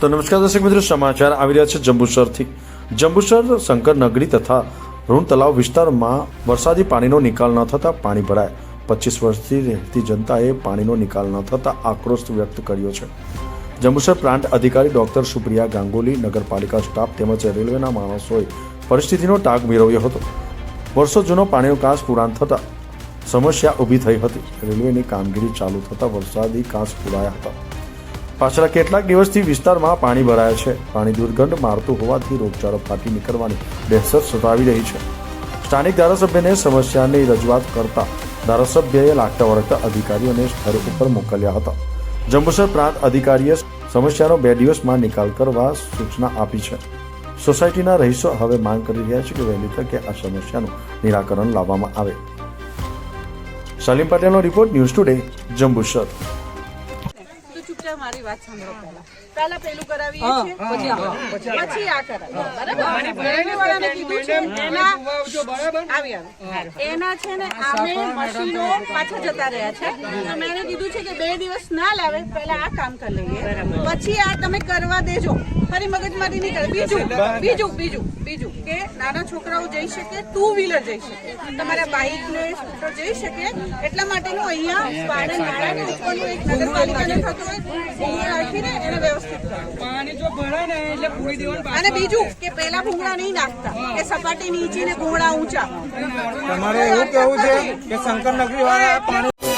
તો નમસ્કાર દર્શક મિત્રો, સમાચાર આવી રહ્યા છે જંબુસરથી. જંબુસર, શંકર નગરી તથા ઋણ તલાવ વિસ્તારમાં વરસાદી પાણીનો નિકાલ ન થતાં પાણી ભરાય. પચીસ વર્ષથી રહેતી જનતાએ પાણીનો નિકાલ ન થતાં આક્રોશ વ્યક્ત કર્યો છે. જંબુસર પ્રાંત અધિકારી ડોક્ટર સુપ્રિયા ગાંગુલી નગરપાલિકા સ્ટાફ તેમજ રેલવેના માણસોએ પરિસ્થિતિનો ટાંક મેળવ્યો હતો. વર્ષો જૂનો પાણીનો કાંસ પુરાણ થતાં સમસ્યા ઊભી થઈ હતી. રેલવેની કામગીરી ચાલુ થતાં વરસાદી કાંસ પુરાયા હતા. પાછલા કેટલાક દિવસથી વિસ્તારમાં પાણી ભરાય છે. પાણી દુર્ગંધ મારતું હોવાથી રોગચાળો ફાટી નીકળવાની દહેશત સતાવી રહી છે. સ્થાનિક ધારાસભ્યને સમસ્યાની રજૂઆત કરતા ધારાસભ્યએ લાગતા વળગતા અધિકારીઓને સ્થળ ઉપર મોકલ્યા હતા. જંબુસર પ્રાંત અધિકારીએ સમસ્યાનો બે દિવસમાં નિકાલ કરવા સૂચના આપી છે. સોસાયટીના રહીશો હવે માંગ કરી રહ્યા છે કે વહેલી તકે આ સમસ્યાનું નિરાકરણ લાવવામાં આવે. સલીમ પટેલનો રિપોર્ટ ન્યૂઝ ટુડે, જંબુસર. તો મારી વાત સાંભળો પહેલા. પહેલા પેલું કરાવીએ છીએ પછી આ. પછી આ કરાવીએ. બરાબર? રેલવેવાળાને કીધું છે એના આવી આવી. એના છે ને આમે મશીનો પાછા જતા રહ્યા છે. તો મેં એને કીધું છે કે બે દિવસ ના લાવે પહેલા આ કામ કરી લઈએ. પછી આ તમે કરવા દેજો. ફરી મગજમારી નહીં કરે બીજું બીજું બીજું બીજું કે નાના છોકરાઓ જઈ શકે ટુ વ્હીલર જઈ શકે. તમારા બાઇક ને સ્કૂટર જઈ શકે. એટલા માટેનું અહીંયા પાણી નાણાં એક નગરપાલિકાને થતું હોય. રાખીને એને વ્યવસ્થિત પાણી જો ભરાય ને એટલે પૂરી દેવાનું અને બીજું કે પેલા ભૂંગળા નહીં નાખતા કે સપાટી નીચી ને ભૂંગળા ઊંચા. તમારે એવું કેવું છે કે શંકર નગરી વાળા પાણી